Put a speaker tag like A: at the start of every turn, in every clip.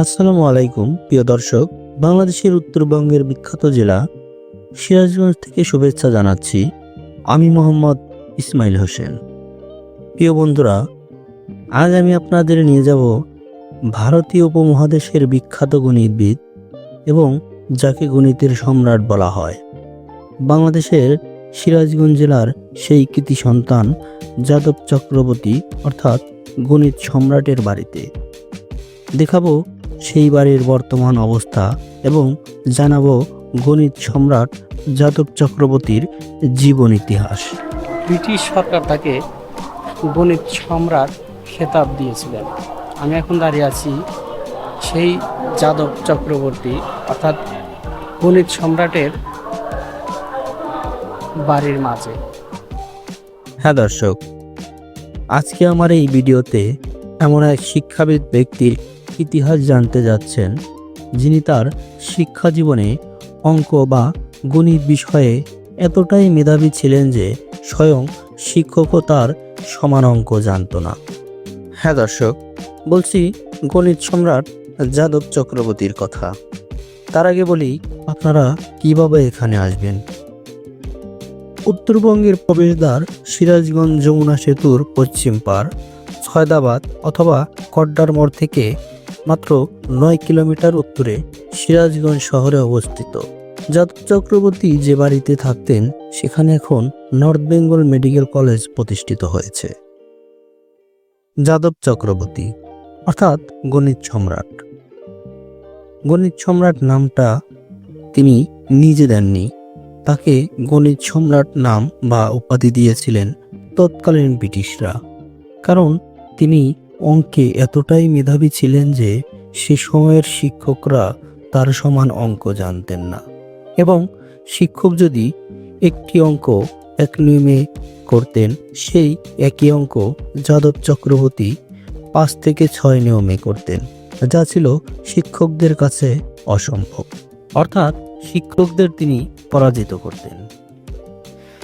A: আসসালামু আলাইকুম, প্রিয় দর্শক। বাংলাদেশের উত্তরবঙ্গের বিখ্যাত জেলা সিরাজগঞ্জ থেকে শুভেচ্ছা জানাচ্ছি আমি মোহাম্মদ ইসমাইল হোসেন। প্রিয় বন্ধুরা, আজ আমি আপনাদের নিয়ে যাব ভারতীয় উপমহাদেশের বিখ্যাত গণিতবিদ এবং যাকে গণিতের সম্রাট বলা হয়। বাংলাদেশের সিরাজগঞ্জ জেলার সেই কৃতি সন্তান যাদব চক্রবর্তী, অর্থাৎ গণিত সম্রাটের বাড়িতে। দেখাবো সেই বাড়ির বর্তমান অবস্থা এবং জানাব গণিত সম্রাট যাদব চক্রবর্তীর জীবন ইতিহাস।
B: ব্রিটিশ সরকার তাকে গণিত সম্রাট খেতাব দিয়েছিলেন। আমি এখন দাঁড়িয়ে আছি সেই যাদব চক্রবর্তী অর্থাৎ গণিত সম্রাটের বাড়ির মাঝে।
A: হ্যাঁ দর্শক আজকে আমার এই ভিডিওতে এমন এক শিক্ষাবিদ ব্যক্তির ইতিহাস জানতে যাচ্ছেন যিনি তার শিক্ষা জীবনে অঙ্ক বা গণিত বিষয়ে এতটাই মেধাবী ছিলেন যে স্বয়ং শিক্ষকও তার সমান অঙ্ক জানত না। হ্যাঁ দর্শক বলছি গণিত সম্রাট যাদব চক্রবর্তীর কথা। তার আগে বলি আপনারা কীভাবে এখানে আসবেন? উত্তরবঙ্গের প্রবেশদ্বার সিরাজগঞ্জ যমুনা সেতুর পশ্চিম পার ছয়দাবাদ অথবা কড্ডার মোড় থেকে মাত্র নয় কিলোমিটার উত্তরে সিরাজগঞ্জ শহরে অবস্থিত। যাদব চক্রবর্তী যে বাড়িতে থাকতেন, সেখানে এখন নর্থ বেঙ্গল মেডিকেল কলেজ প্রতিষ্ঠিত হয়েছে। যাদব চক্রবর্তী, অর্থাৎ গণিত সম্রাট। গণিত সম্রাট নামটা তিনি নিজে দেননি। তাকে গণিত সম্রাট নাম বা উপাধি দিয়েছিলেন তৎকালীন ব্রিটিশরা। কারণ তিনি অঙ্কে এতটাই মেধাবী ছিলেন যে সে সময়ের শিক্ষকরা তার সমান অঙ্ক জানতেন না। এবং শিক্ষক যদি একটি অঙ্ক এক নিয়মে করতেন, সেই একই অঙ্ক যাদব চক্রবর্তী পাঁচ থেকে ছয় নিয়মে করতেন, যা ছিল শিক্ষকদের কাছে অসম্ভব। অর্থাৎ শিক্ষকদের তিনি পরাজিত করতেন।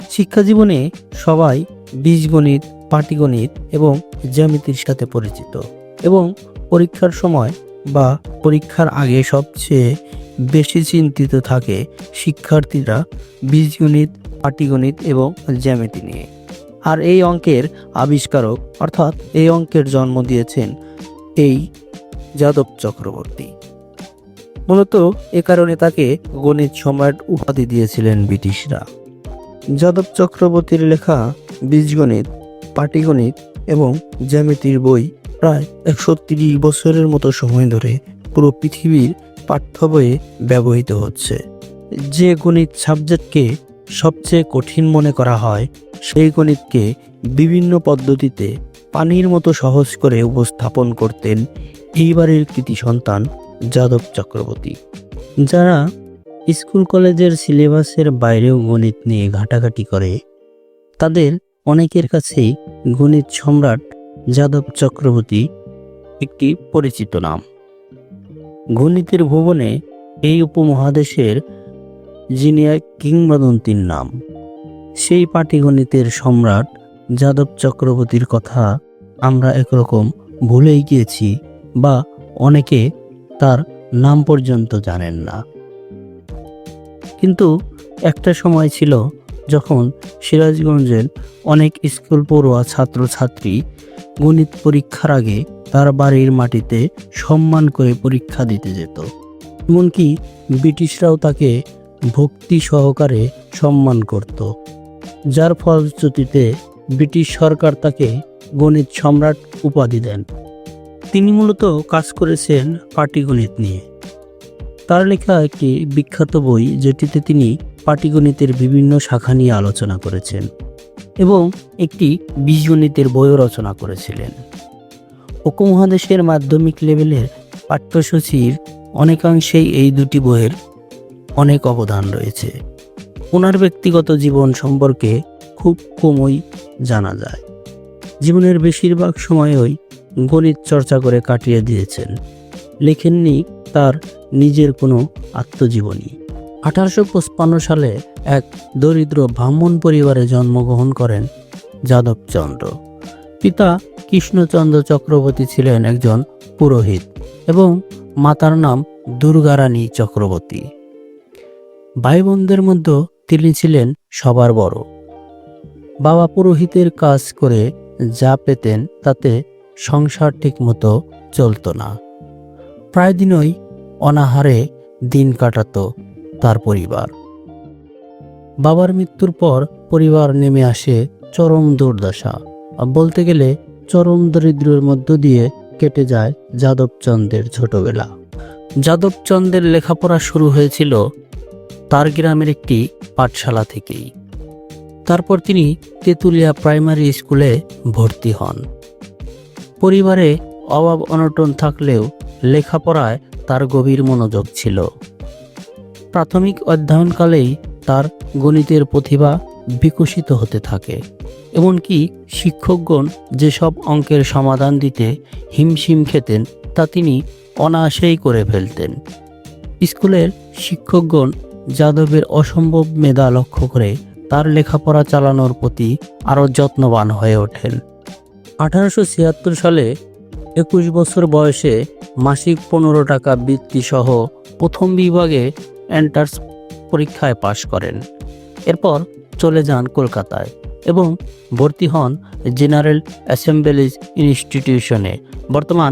A: শিক্ষা জীবনে সবাই বীজগণিত পাটিগণিত এবং জ্যামিতির সাথে পরিচিত এবং পরীক্ষার সময় বা পরীক্ষার আগে সবচেয়ে বেশি চিন্তিত থাকে শিক্ষার্থীরা বীজগণিত, পাটিগণিত এবং জ্যামিতি নিয়ে। আর এই অঙ্কের আবিষ্কারক অর্থাৎ এই অঙ্কের জন্ম দিয়েছেন এই যাদব চক্রবর্তী। মূলত এ কারণে তাকে গণিত সম্রাট উপাধি দিয়েছিলেন ব্রিটিশরা। যাদব চক্রবর্তীর লেখা বীজগণিত পাটিগণিত এবং জ্যামিতির বই প্রায় একশো তিরিশ বছরের মতো সময় ধরে পুরো পৃথিবীর পাঠ্য বইয়ে ব্যবহৃত হচ্ছে। যে গণিত সাবজেক্টকে সবচেয়ে কঠিন মনে করা হয়, সেই গণিতকে বিভিন্ন পদ্ধতিতে পানির মতো সহজ করে উপস্থাপন করতেন এইবারের কৃতি সন্তান যাদব চক্রবর্তী, যারা স্কুল কলেজের সিলেবাসের বাইরেও গণিত নিয়ে ঘাটাঘাটি করে। তাদের অনেকের কাছেই গণিত সম্রাট যাদব চক্রবর্তী একটি পরিচিত নাম। গণিতের ভুবনে এই উপমহাদেশের যিনি এক কিংবদন্তির নাম, সেই পাটিগণিতের সম্রাট যাদব চক্রবর্তীর কথা আমরা একরকম ভুলেই গিয়েছি বা অনেকে তার নাম পর্যন্ত জানেন না। কিন্তু একটা সময় ছিল যখন সিরাজগঞ্জের অনেক স্কুল পড়ুয়া ছাত্রছাত্রী গণিত পরীক্ষার আগে তার বাড়ির মাটিতে সম্মান করে পরীক্ষা দিতে যেত। এমনকি ব্রিটিশরাও তাকে ভক্তি সহকারে সম্মান করত। যার ফলশ্রুতিতে ব্রিটিশ সরকার তাকে গণিত সম্রাট উপাধি দেন। তিনি মূলত কাজ করেছেন পাটিগণিত নিয়ে। তার লেখা একটি বিখ্যাত বই যেটিতে তিনি পাটিগণিতের বিভিন্ন শাখা নিয়ে আলোচনা করেছেন এবং একটি বীজগণিতের বইও রচনা করেছিলেন। উপমহাদেশের মাধ্যমিক লেভেলের পাঠ্যসূচির অনেকাংশেই এই দুটি বইয়ের অনেক অবদান রয়েছে। ওনার ব্যক্তিগত জীবন সম্পর্কে খুব কমই জানা যায়। জীবনের বেশিরভাগ সময়ই গণিত চর্চা করে কাটিয়ে দিয়েছেন। লেখেননি তার নিজের কোনো আত্মজীবনী। আঠারোশো সালে এক দরিদ্র ব্রাহ্মণ পরিবারে জন্মগ্রহণ করেন যাদবচন্দ্র। পিতা কৃষ্ণচন্দ্র চক্রবর্তী ছিলেন একজন পুরোহিত এবং মাতার নাম দুর্গারানী চক্রবর্তী। ভাই বোনদের মধ্যে তিনি ছিলেন সবার বড়। বাবা পুরোহিতের কাজ করে যা পেতেন তাতে সংসার ঠিকমতো চলতো না। প্রায় দিনই অনাহারে দিন কাটাতো তার পরিবার। বাবার মৃত্যুর পর পরিবার নেমে আসে চরম দুর্দশা। বলতে গেলে চরম দরিদ্রের মধ্য দিয়ে কেটে যায় যাদবচন্দ্রের ছোটবেলা। যাদবচন্দ্রের লেখাপড়া শুরু হয়েছিল তার গ্রামের একটি পাঠশালা থেকেই। তারপর তিনি তেঁতুলিয়া প্রাইমারি স্কুলে ভর্তি হন। পরিবারে অভাব অনটন থাকলেও লেখাপড়ায় তার গভীর মনোযোগ ছিল। প্রাথমিক অধ্যয়নকালেই তার গণিতের প্রতিভা বিকশিত হতে থাকে, এমনকি শিক্ষকগণ যেসব অঙ্কের সমাধান দিতে হিমশিম খেতেন, তা তিনি অনায়াসেই করে ফেলতেন। স্কুলের শিক্ষকগণ যাদবের অসম্ভব মেধা লক্ষ্য করে তার লেখাপড়া চালানোর প্রতি আরও যত্নবান হয়ে ওঠেন। আঠারোশো ছিয়াত্তর সালে একুশ বছর বয়সে মাসিক পনেরো টাকা বৃত্তি সহ প্রথম বিভাগে এন্টার্স পরীক্ষায় পাশ করেন। এরপর চলে যান কলকাতায় এবং ভর্তি হন জেনারেল অ্যাসেম্বলিজ ইনস্টিটিউশনে, বর্তমান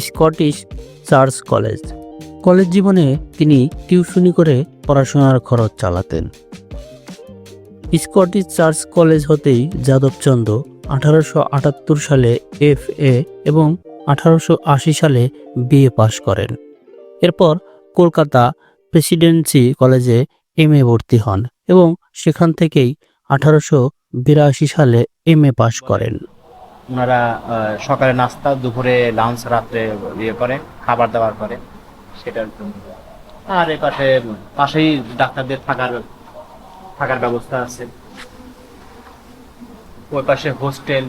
A: স্কটিশ চার্চ কলেজ। কলেজ জীবনে তিনি টিউশনি করে পড়াশোনার খরচ চালাতেন। স্কটিশ চার্চ কলেজ হতেই যাদবচন্দ্র আঠারোশো আটাত্তর সালে এফ এ এবং আঠারোশো আশি সালে বিএ পাশ করেন। এরপর কলকাতা প্রেসিডেন্সি কলেজে এম এ ভর্তি হন এবং সেখান থেকেই আঠারোশো বিরাশি সালে এম এ পাশ করেন।
C: ওনারা সকালে নাস্তা দুপুরে লাঞ্চ রাত্রে ইয়ে করে খাবার দাবার করে সেটার আর এ পাশে পাশেই ডাক্তারদের থাকার থাকার ব্যবস্থা আছে। ওই পাশে হোস্টেল।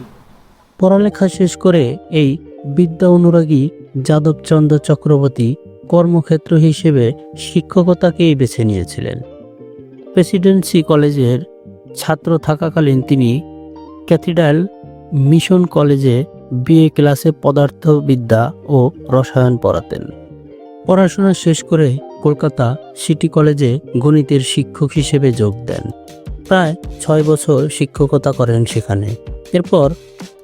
A: পড়ালেখা শেষ করে এই বিদ্যা অনুরাগী যাদবচন্দ্র চক্রবর্তী কর্মক্ষেত্র হিসেবে শিক্ষকতাকেই বেছে নিয়েছিলেন। প্রেসিডেন্সি কলেজের ছাত্র থাকাকালীন তিনি ক্যাথিড্রাল মিশন কলেজে বিএ ক্লাসে পদার্থবিদ্যা ও রসায়ন পড়াতেন। পড়াশোনা শেষ করে কলকাতা সিটি কলেজে গণিতের শিক্ষক হিসেবে যোগ দেন। প্রায় ছয় বছর শিক্ষকতা করেন সেখানে। এরপর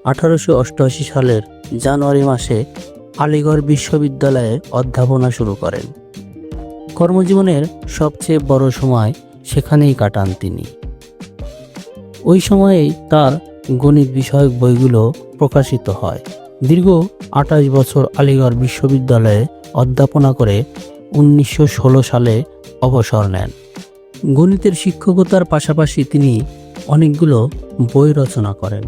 A: আঠারোশো অষ্টআশি সালের জানুয়ারি মাসে আলিগড় বিশ্ববিদ্যালয়ে অধ্যাপনা শুরু করেন। কর্মজীবনের সবচেয়ে বড় সময় সেখানেই কাটান তিনি। ওই সময়েই তার গণিত বিষয়ক বইগুলো প্রকাশিত হয়। দীর্ঘ আঠাশ বছর আলিগড় বিশ্ববিদ্যালয়ে অধ্যাপনা করে উনিশশো ষোলো সালে অবসর নেন। গণিতের শিক্ষকতার পাশাপাশি তিনি অনেকগুলো বই রচনা করেন।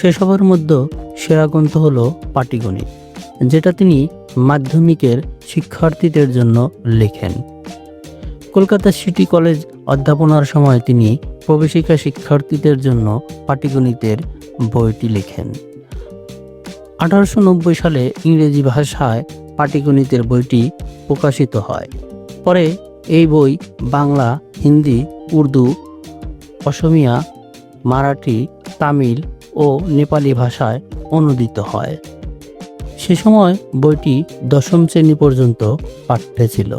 A: সেসবের মধ্যে সেরা গ্রন্থ হল পাটিগণিত। যেটা তিনি মাধ্যমিকের শিক্ষার্থীদের জন্য লেখেন। কলকাতা সিটি কলেজ অধ্যাপনার সময় তিনি প্রবেশিকা শিক্ষার্থীদের জন্য পাটিগণিতের বইটি লেখেন। আঠারোশো নব্বই সালে ইংরেজি ভাষায় পাটিগণিতের বইটি প্রকাশিত হয়। পরে এই বই বাংলা, হিন্দি, উর্দু, অসমিয়া, মারাঠি, তামিল ও নেপালি ভাষায় অনুদিত হয়। সে সময় বইটি দশম শ্রেণি পর্যন্ত পাঠ্যে ছিল।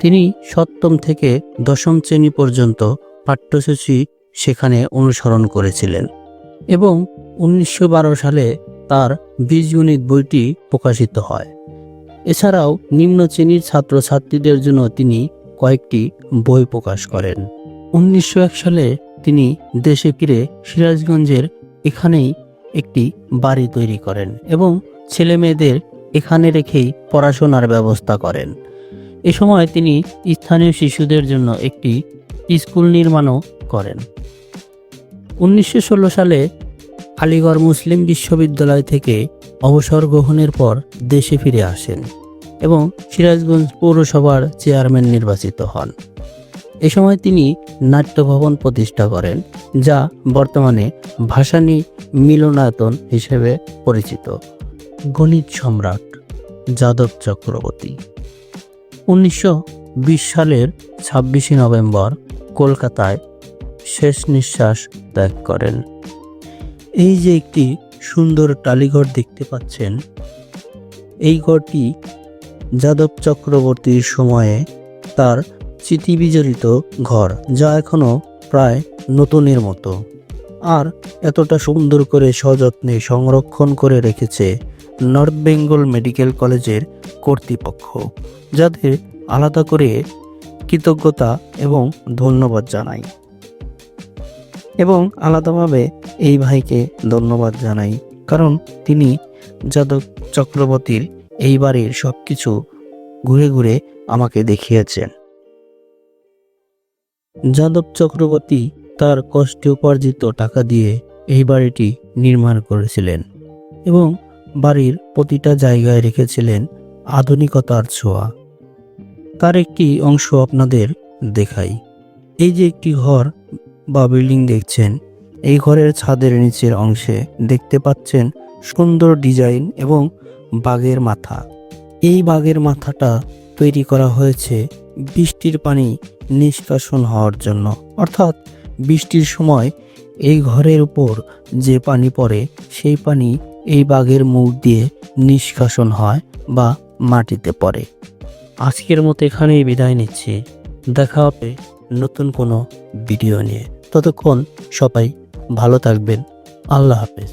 A: তিনি সপ্তম থেকে দশম শ্রেণি পর্যন্ত পাঠ্যসূচি সেখানে অনুসরণ করেছিলেন এবং উনিশশো বারো সালে তার বীজগণিত বইটি প্রকাশিত হয়। এছাড়াও নিম্ন শ্রেণির ছাত্রছাত্রীদের জন্য তিনি কয়েকটি বই প্রকাশ করেন। উনিশশো এক সালে তিনি দেশে ফিরে সিরাজগঞ্জের এখানেই একটি বাড়ি তৈরি করেন এবং ছেলে মেয়েদের এখানে রেখেই পড়াশোনার ব্যবস্থা করেন। এ সময় তিনি স্থানীয় শিশুদের জন্য একটি স্কুল নির্মাণও করেন। উনিশশো ষোলো সালে আলিগড় মুসলিম বিশ্ববিদ্যালয় থেকে অবসর গ্রহণের পর দেশে ফিরে আসেন এবং সিরাজগঞ্জ পৌরসভার চেয়ারম্যান নির্বাচিত হন। এ সময় তিনি নাট্যভবন প্রতিষ্ঠা করেন, যা বর্তমানে ভাসানী মিলনায়তন হিসেবে পরিচিত। গণিত সম্রাট যাদব চক্রবর্তী। উনিশশো বিশ সালের ছাব্বিশে নভেম্বর কলকাতায় শেষ নিঃশ্বাস ত্যাগ করেন। এই যে একটি সুন্দর টালিঘর দেখতে পাচ্ছেন, এই ঘরটি যাদব চক্রবর্তীর সময়ে তার স্মৃতিবিজড়িত ঘর, যা এখনও প্রায় নতুনের মতো। আর এতটা সুন্দর করে সযত্নে সংরক্ষণ করে রেখেছে নর্থ বেঙ্গল মেডিকেল কলেজের কর্তৃপক্ষ, যাদের আলাদা করে কৃতজ্ঞতা এবং ধন্যবাদ জানাই। এবং আলাদাভাবে এই ভাইকে ধন্যবাদ জানাই, কারণ তিনি যাদব চক্রবর্তীর এই বাড়ির সব কিছু ঘুরে ঘুরে আমাকে দেখিয়েছেন। যাদব চক্রবর্তী তার কষ্টে উপার্জিত টাকা দিয়ে এই বাড়িটি নির্মাণ করেছিলেন এবং বাড়ির প্রতিটা জায়গায় রেখেছিলেন আধুনিকতার ছোঁয়া। তার একটি অংশ আপনাদের দেখাই। এই যে একটি ঘর বা বিল্ডিং দেখছেন, এই ঘরের ছাদের নিচের অংশে দেখতে পাচ্ছেন সুন্দর ডিজাইন এবং বাঘের মাথা। এই বাঘের মাথাটা তৈরি করা হয়েছে বৃষ্টির পানি নিষ্কাশন হওয়ার জন্য। অর্থাৎ বৃষ্টির সময় এই ঘরের উপর যে পানি পড়ে, সেই পানি এই বাঘের মুখ দিয়ে নিষ্কাশন হয় বা মাটিতে পড়ে। আজকের মতো এখানেই বিদায় নিচ্ছি। দেখা হবে নতুন কোনো ভিডিও নিয়ে। ততক্ষণ সবাই ভালো থাকবেন। আল্লাহ হাফেজ।